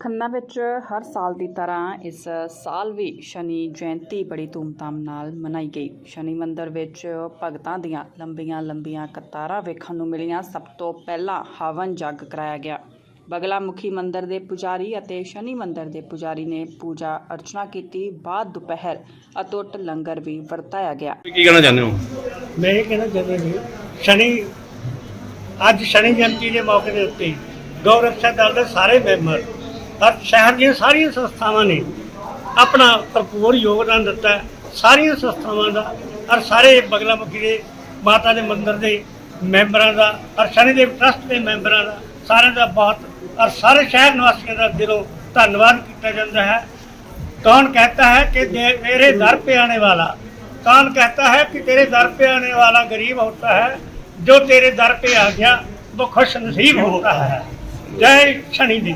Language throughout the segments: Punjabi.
ਖੰਨਾ ਵਿੱਚ ਹਰ ਸਾਲ ਦੀ ਤਰ੍ਹਾਂ ਇਸ ਸਾਲ ਵੀ ਸ਼ਨੀ ਜਯੰਤੀ ਬੜੀ ਧੂਮਧਾਮ ਨਾਲ ਮਨਾਈ ਗਈ। ਸ਼ਨੀ ਮੰਦਿਰ ਵਿੱਚ ਭਗਤਾਂ ਦੀਆਂ ਲੰਬੀਆਂ ਲੰਬੀਆਂ ਕਤਾਰਾਂ ਵੇਖਣ ਨੂੰ ਮਿਲੀਆਂ। ਸਭ ਤੋਂ ਪਹਿਲਾਂ ਹਵਨ ਜੱਗ ਕਰਾਇਆ ਗਿਆ। ਬਗਲਾ ਮੁਖੀ ਮੰਦਿਰ ਦੇ ਪੁਜਾਰੀ ਅਤੇ ਸ਼ਨੀ ਮੰਦਿਰ ਦੇ ਪੁਜਾਰੀ ਨੇ ਪੂਜਾ ਅਰਚਨਾ ਕੀਤੀ। ਬਾਅਦ ਦੁਪਹਿਰ ਅਟੁੱਟ ਲੰਗਰ ਵੀ ਵਰਤਾਇਆ ਗਿਆ। ਕੀ ਕਹਿਣਾ ਚਾਹੁੰਦੇ ਹੋ? ਮੈਂ ਇਹ ਕਹਿਣਾ ਚਾਹੁੰਦਾ ਜੀ ਸ਼ਨੀ ਅੱਜ ਸ਼ਨੀ ਜਯੰਤੀ ਦੇ ਮੌਕੇ ਦੇ ਉੱਤੇ ਗੌ ਰੱਖਿਆ ਦਲ ਦੇ ਸਾਰੇ ਮੈਂਬਰ ਔਰ ਸ਼ਹਿਰ ਦੀਆਂ ਸਾਰੀਆਂ ਸੰਸਥਾਵਾਂ ਨੇ ਆਪਣਾ ਭਰਪੂਰ ਯੋਗਦਾਨ ਦਿੱਤਾ ਹੈ। ਸਾਰੀਆਂ ਸੰਸਥਾਵਾਂ ਦਾ ਔਰ ਸਾਰੇ ਬਗਲਾਮੁਖੀ ਦੇ ਮਾਤਾ ਦੇ ਮੰਦਿਰ ਦੇ ਮੈਂਬਰਾਂ ਦਾ ਔਰ ਸ਼ਨੀ ਦੇਵ ਟਰਸਟ ਦੇ ਮੈਂਬਰਾਂ ਦਾ ਸਾਰਿਆਂ ਦਾ ਬਹੁਤ ਔਰ ਸਾਰੇ ਸ਼ਹਿਰ ਨਿਵਾਸੀਆਂ ਦਾ ਦਿਲੋਂ ਧੰਨਵਾਦ ਕੀਤਾ ਜਾਂਦਾ ਹੈ कौन कहता है कि दे- मेरे दर पे आने वाला कौन कहता है कि तेरे दर पे आने वाला गरीब होता है जो तेरे दर पे आ गया वो खुश नसीब होता है जय शनि जी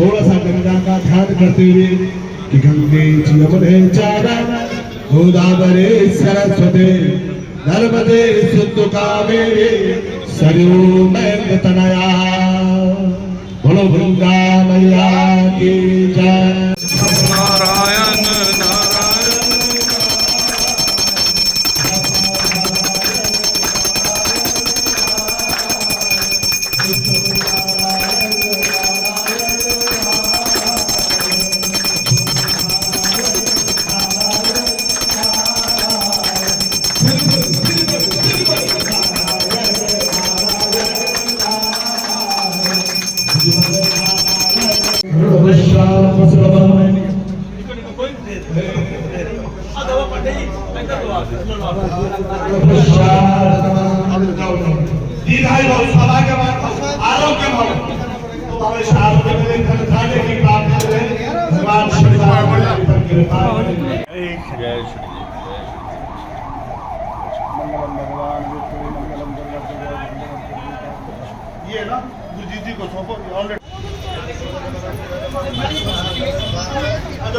थोड़ा सा गंगा का ध्यान करते हुए कि गंगे यमुने चारा गोदावरे सरस्वते नर्मदे सिंधु कावेरी सरयू में तनया बोलो भृंगा मैया की जय दीर्घायु सौभाग्य आरोग्य तुम्हारे शास्त्र में खाने की प्राप्ति करें भगवान शिव पर कृपा करें ये ना गुरजीत जी को सौंपो ऑलरेडी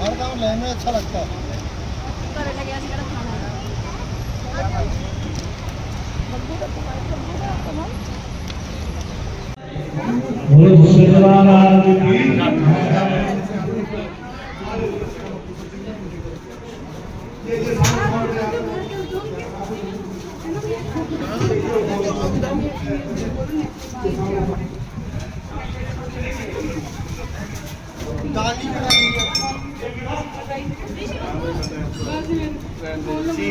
हर काम लाइन में अच्छा लगता है बोलो ਸੀ